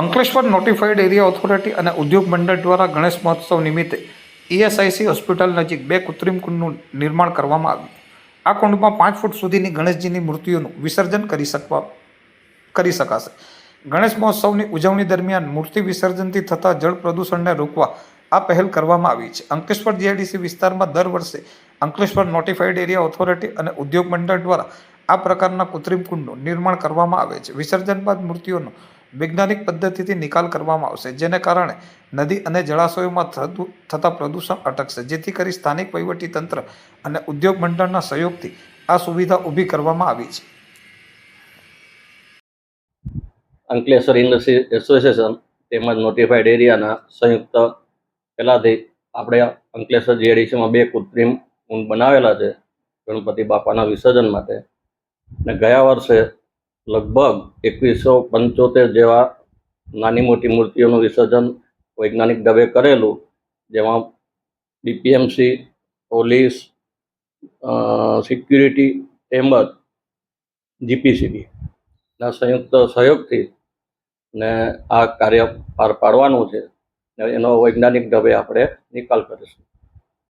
Ankleshwar notified area authority અને ઉદ્યોગ મંડળ દ્વારા ગણેશ મહોત્સવ નિમિત્તે ઈએસઆઈસી હોસ્પિટલ નજીક બે કૃત્રિમ કુંડનું નિર્માણ કરવામાં આવ્યું. આ કુંડમાં પાંચ ફૂટ સુધીની ગણેશજીની મૂર્તિઓનું વિસર્જન કરી શકવા, કરી શકાશે. ગણેશ મહોત્સવની ઉજવણી દરમિયાન મૂર્તિ વિસર્જનથી થતા જળ પ્રદૂષણને રોકવા આ પહેલ કરવામાં આવી છે. અંકલેશ્વર જીઆઈડીસી વિસ્તારમાં દર વર્ષે અંકલેશ્વર નોટિફાઈડ એરિયા ઓથોરિટી અને ઉદ્યોગ મંડળ દ્વારા આ પ્રકારના કૃત્રિમ કુંડનું નિર્માણ કરવામાં આવે છે. વિસર્જન બાદ મૂર્તિઓનો વૈજ્ઞાનિક પદ્ધતિથી નિકાલ કરવામાં આવશે, જેને કારણે નદી અને જળાશયોમાં થતું, થતા પ્રદૂષણ અટકશે, જેથી કરી સ્થાનિક વહીવટીતંત્ર અને ઉદ્યોગ મંડળના સહયોગથી આ સુવિધા ઊભી કરવામાં આવી છે. અંકલેશ્વર ઇન્ડસ્ટ્રી એસોસિએશન તેમજ નોટિફાઈડ એરિયાના સંયુક્ત પહેલાંથી આપણે અંકલેશ્વર જીએડીસીમાં બે કૃત્રિમ કુંડ બનાવેલા છે ગણપતિ બાપાના વિસર્જન માટે. ને ગયા વર્ષે લગભગ એકવીસો પંચોતેર જેવા નાની મોટી મૂર્તિઓનું વિસર્જન વૈજ્ઞાનિક ઢબે કરેલું, જેમાં ડીપીએમસી પોલીસ સિક્યુરિટી તેમજ જીપીસીબીના સંયુક્ત સહયોગથી ને આ કાર્ય પાર પાડવાનું છે. એનો વૈજ્ઞાનિક ઢબે આપણે નિકાલ કરીશું.